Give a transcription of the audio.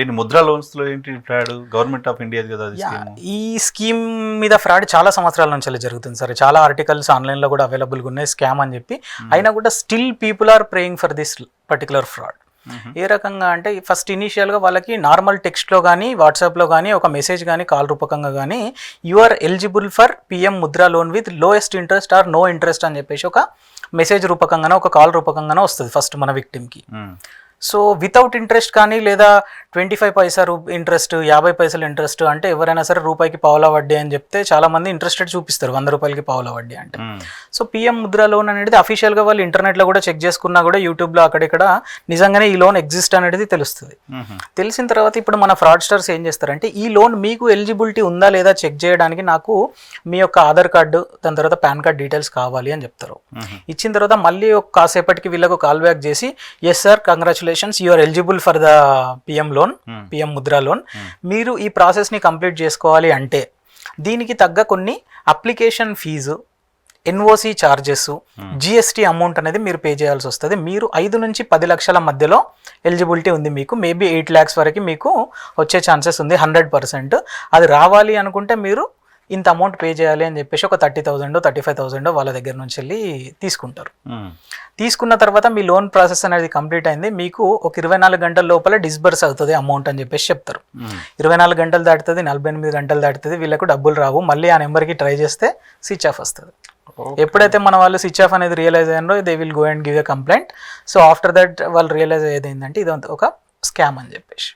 ఏంటి ముద్రా లోన్స్లో ఏంటి fraud? Government of India కదా. ఈ స్కీమ్ మీద ఫ్రాడ్ చాలా సంవత్సరాల నుంచి అలా జరుగుతుంది సార్. చాలా ఆర్టికల్స్ ఆన్లైన్లో కూడా అవైలబుల్గా ఉన్నాయి స్కామ్ అని చెప్పి. అయినా కూడా still people are praying for this particular fraud. ఏ రకంగా అంటే ఫస్ట్ ఇనీషియల్గా వాళ్ళకి నార్మల్ టెక్స్ట్లో కానీ వాట్సాప్లో కానీ ఒక మెసేజ్ కానీ కాల్ రూపకంగా కానీ you are eligible for PM Mudra loan with lowest interest or no interest అని చెప్పేసి ఒక మెసేజ్ రూపకంగానో ఒక కాల్ రూపకంగానో వస్తుంది ఫస్ట్ మన విక్టిమ్కి. సో వితౌట్ ఇంట్రెస్ట్ కానీ లేదా ట్వంటీ ఫైవ్ పైసా రూ ఇంట్రెస్ట్ యాభై పైసలు ఇంట్రెస్ట్ అంటే ఎవరైనా సరే రూపాయికి పావులా వడ్డీ అని చెప్తే చాలా మంది ఇంట్రెస్టెడ్ చూపిస్తారు వంద రూపాయలకి పావులా వడ్డీ అంటే. సో పిఎం ముద్రా లోన్ అనేది అఫీషియల్గా వాళ్ళు ఇంటర్నెట్లో కూడా చెక్ చేసుకున్నా కూడా యూట్యూబ్లో అక్కడిక్కడ నిజంగానే ఈ లోన్ ఎగ్జిస్ట్ అనేది తెలుస్తుంది. తెలిసిన తర్వాత ఇప్పుడు మన ఫ్రాడ్స్టర్స్ ఏం చేస్తారంటే ఈ లోన్ మీకు ఎలిజిబిలిటీ ఉందా లేదా చెక్ చేయడానికి నాకు మీ యొక్క ఆధార్ కార్డు దాని తర్వాత పాన్ కార్డ్ డీటెయిల్స్ కావాలి అని చెప్తారు. ఇచ్చిన తర్వాత మళ్ళీ ఒక కాసేపటికి వీళ్ళకు కాల్ బ్యాక్ చేసి yes sir congratulations you are eligible for the PM loan. PM Mudra loan. మీరు ఈ ప్రాసెస్ని కంప్లీట్ చేసుకోవాలి అంటే దీనికి తగ్గ కొన్ని application fee NOC charges GST amount అనేది మీరు పే చేయాల్సి వస్తుంది. మీరు ఐదు నుంచి పది లక్షల మధ్యలో ఎలిజిబిలిటీ ఉంది మీకు. మేబీ ఎయిట్ ల్యాక్స్ వరకు మీకు వచ్చే ఛాన్సెస్ ఉంది హండ్రెడ్ పర్సెంట్ అది రావాలి అనుకుంటే మీరు ఇంత అమౌంట్ పే చేయాలి అని చెప్పేసి ఒక thirty thousand thirty five thousand వాళ్ళ దగ్గర నుంచి వెళ్ళి తీసుకుంటారు. తీసుకున్న తర్వాత మీ లోన్ ప్రాసెస్ అనేది కంప్లీట్ అయింది. మీకు ఒక ఇరవై నాలుగు గంటల లోపల డిస్బర్స్ అవుతుంది అమౌంట్ అని చెప్పేసి చెప్తారు. ఇరవై నాలుగు గంటలు దాటుతుంది నలభై ఎనిమిది గంటలు దాటుతుంది వీళ్ళకు డబ్బులు రావు. మళ్ళీ ఆ నెంబర్కి ట్రై చేస్తే స్విచ్ ఆఫ్ వస్తుంది. ఎప్పుడైతే మన వాళ్ళు స్విచ్ ఆఫ్ అనేది రియలైజ్ అయ్యారో they will go and give a complaint so after that వాళ్ళు రియలైజ్ అయ్యేది ఏంటంటే ఇది ఒక స్కామ్ అని చెప్పేసి.